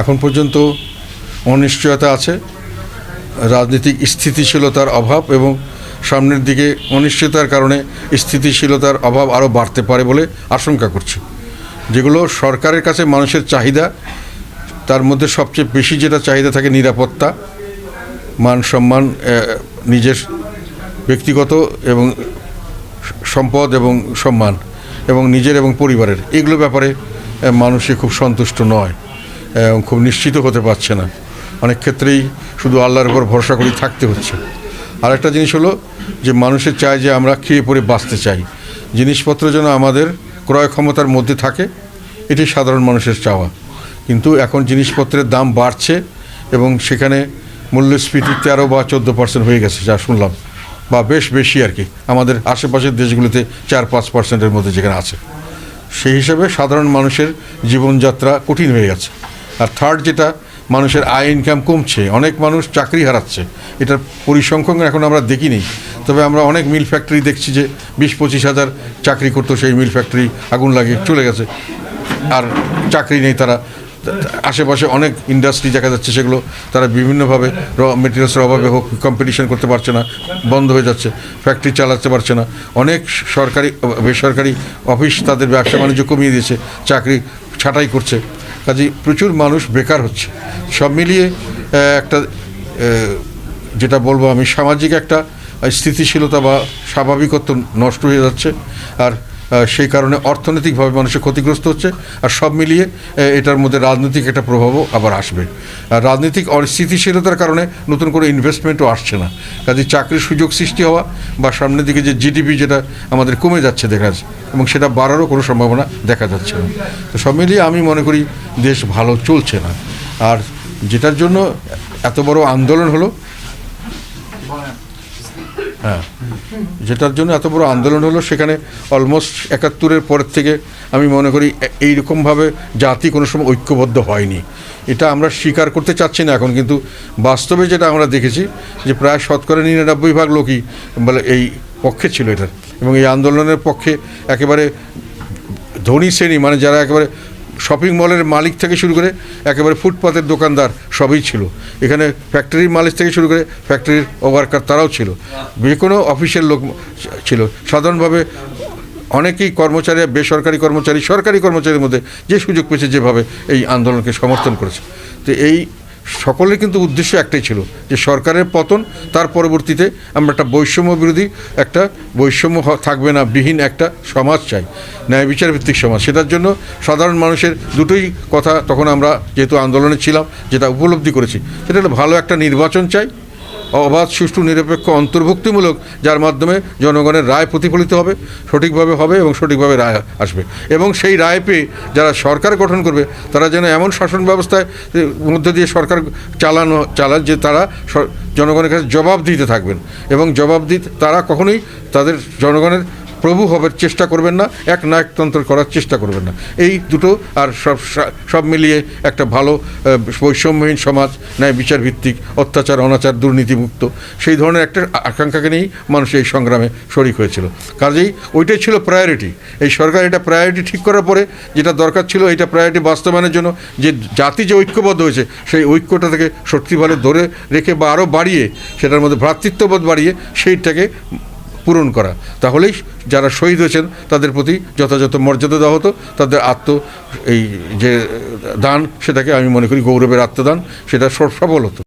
এখন পর্যন্ত অনিশ্চয়তা আছে, রাজনৈতিক স্থিতিশীলতার অভাব এবং সামনের দিকে অনিশ্চয়তার কারণে স্থিতিশীলতার অভাব আরও বাড়তে পারে বলে আশঙ্কা করছে। যেগুলো সরকারের কাছে মানুষের চাহিদা, তার মধ্যে সবচেয়ে বেশি যেটা চাহিদা থাকে নিরাপত্তা, মান সম্মান নিজের ব্যক্তিগত এবং সম্পদ এবং সম্মান এবং নিজের এবং পরিবারের। এগুলো ব্যাপারে মানুষে খুব সন্তুষ্ট নয়। খুব নিশ্চিত হতে পারছে না। অনেক ক্ষেত্রেই শুধু আল্লাহর উপর ভরসা করে থাকতে হচ্ছে। আরেকটা জিনিস হলো যে মানুষের চায় যে আমরা খেয়ে পরে বাঁচতে চাই। জিনিসপত্র যেন আমাদের ক্রয় ক্ষমতার মধ্যে থাকে, এটি সাধারণ মানুষের চাওয়া। কিন্তু এখন জিনিসপত্রের দাম বাড়ছে এবং সেখানে মূল্যস্ফীতি তেরো বা চোদ্দ পার্সেন্ট হয়ে গেছে, যা শুনলাম। বা বেশ বেশি আর কি। আমাদের আশেপাশের দেশগুলিতে চার, পাঁচ পার্সেন্টের মধ্যে যেখানে আছে। সেই হিসাবে সাধারণ মানুষের জীবনযাত্রা কঠিন হয়ে গেছে। আর থার্ড যেটা, মানুষের আয় ইনকাম কমছে, অনেক মানুষ চাকরি হারাচ্ছে। এটার পরিসংখ্যান এখন আমরা দেখিনি। তবে আমরা অনেক মিল ফ্যাক্টরি দেখছি যে বিশ পঁচিশ হাজার চাকরি করতো, সেই মিল ফ্যাক্টরি আগুন লাগিয়ে চলে গেছে। আর চাকরি নেই তারা। আশেপাশে অনেক ইন্ডাস্ট্রি দেখা যাচ্ছে, সেগুলো তারা বিভিন্নভাবে র মেটেরিয়ালসের অভাবে হোক কম্পিটিশন করতে পারছে না, বন্ধ হয়ে যাচ্ছে ফ্যাক্টরি চালাতে পারছে না। অনেক সরকারি, বেসরকারি অফিস তাদের ব্যবসা বাণিজ্য কমিয়ে দিয়েছে, চাকরি ছাঁটাই করছে। কাজে প্রচুর মানুষ বেকার হচ্ছে। সব মিলিয়ে একটা যেটা বলব আমি, সামাজিক একটা স্থিতিশীলতা বা স্বাভাবিকত্ব নষ্ট হয়ে যাচ্ছে। আর সেই কারণে অর্থনৈতিকভাবে মানুষের ক্ষতিগ্রস্ত হচ্ছে। আর সব মিলিয়ে এটার মধ্যে রাজনৈতিক একটা প্রভাবও আবার আসবে। আর রাজনৈতিক অস্থিতিশীলতার কারণে নতুন করে ইনভেস্টমেন্টও আসছে না। কাজে চাকরির সুযোগ সৃষ্টি হওয়া বা সামনের দিকে যে জিডিপি যেটা আমাদের কমে যাচ্ছে দেখা যাচ্ছে, এবং সেটা বাড়ারও কোনো সম্ভাবনা দেখা যাচ্ছে না। তো সব মিলিয়ে আমি মনে করি দেশ ভালো চলছে না। আর যেটার জন্য এত বড় আন্দোলন হলো হ্যাঁ। যেটার জন্য এত বড় আন্দোলন হলো, সেখানে অলমোস্ট একাত্তরের পর থেকে আমি মনে করি এইরকমভাবে জাতি কোনো সময় ঐক্যবদ্ধ হয়নি। এটা আমরা স্বীকার করতে চাচ্ছি না এখন, কিন্তু বাস্তবে যেটা আমরা দেখেছি যে প্রায় শতকরা নিরানব্বই ভাগ লোকই বলে এই পক্ষে ছিল এটার এবং এই আন্দোলনের পক্ষে একেবারে ধনী শ্রেণি মানে যারা একেবারে শপিং মলের মালিক থেকে শুরু করে একেবারে ফুটপাতের দোকানদার সবই ছিল। এখানে ফ্যাক্টরির মালিক থেকে শুরু করে ফ্যাক্টরির ওয়ার্কার তারাও ছিল। যে কোনো অফিসের লোক ছিল। সাধারণভাবে অনেকেই কর্মচারী, বেসরকারি কর্মচারী, সরকারি কর্মচারীর মধ্যে যে সুযোগ পেয়েছে যেভাবে এই আন্দোলনকে সমর্থন করেছে। তো এই সকলের কিন্তু উদ্দেশ্য একটাই ছিল যে সরকারের পতন, তার পরবর্তীতে আমরা একটা বৈষম্য বিরোধী একটা বৈষম্য থাকবে না, বিহীন একটা সমাজ চাই, ন্যায় বিচার ভিত্তিক সমাজ। সেটার জন্য সাধারণ মানুষের দুটোই কথা তখন আমরা যেহেতু আন্দোলনে ছিলাম, যেটা উপলব্ধি করেছি, সেটা ভালো একটা নির্বাচন চাই। অবাধ, সুষ্ঠু, নিরপেক্ষ, অন্তর্ভুক্তিমূলক, যার মাধ্যমে জনগণের রায় প্রতিফলিত হবে, সঠিকভাবে হবে এবং সঠিকভাবে রায় আসবে। এবং সেই রায় পেয়ে যারা সরকার গঠন করবে, তারা যেন এমন শাসন ব্যবস্থায়, মধ্যে দিয়ে সরকার চালানো চালান যে তারা জনগণের কাছে জবাব দিতে থাকবেন। এবং জবাব দিতে, তারা কখনোই তাদের জনগণের প্রভু হবার চেষ্টা করবেন না, এক নায়কতন্ত্র করার চেষ্টা করবেন না। এই দুটো আর সব সব মিলিয়ে একটা ভালো বৈষম্যহীন সমাজ, ন্যায় বিচার ভিত্তিক অত্যাচার, অনাচার, দুর্নীতিমুক্ত, সেই ধরনের একটা আকাঙ্ক্ষাকে নিয়েই মানুষ এই সংগ্রামে শরিক হয়েছিল। কাজেই ওইটাই ছিল প্রায়োরিটি এই সরকার এটা প্রায়োরিটি ঠিক করার পরে যেটা দরকার ছিল, এটা প্রায়োরিটি বাস্তবায়নের জন্য যে জাতি যে ঐক্যবদ্ধ হয়েছে, সেই ঐক্যটা থেকে সত্যিভাবে ধরে রেখে বা আরও বাড়িয়ে, সেটার মধ্যে ভ্রাতৃত্ববোধ বাড়িয়ে, সেইটাকে পূরণ করা। তাহলেই যারা শহীদ হয়েছেন, তাদের প্রতি যথাযথ মর্যাদা দেওয়া হতো, তাদের আত্ম এই যে দান, সেটাকে আমি মনে করি গৌরবের আত্মদান, সেটা সফল হতো।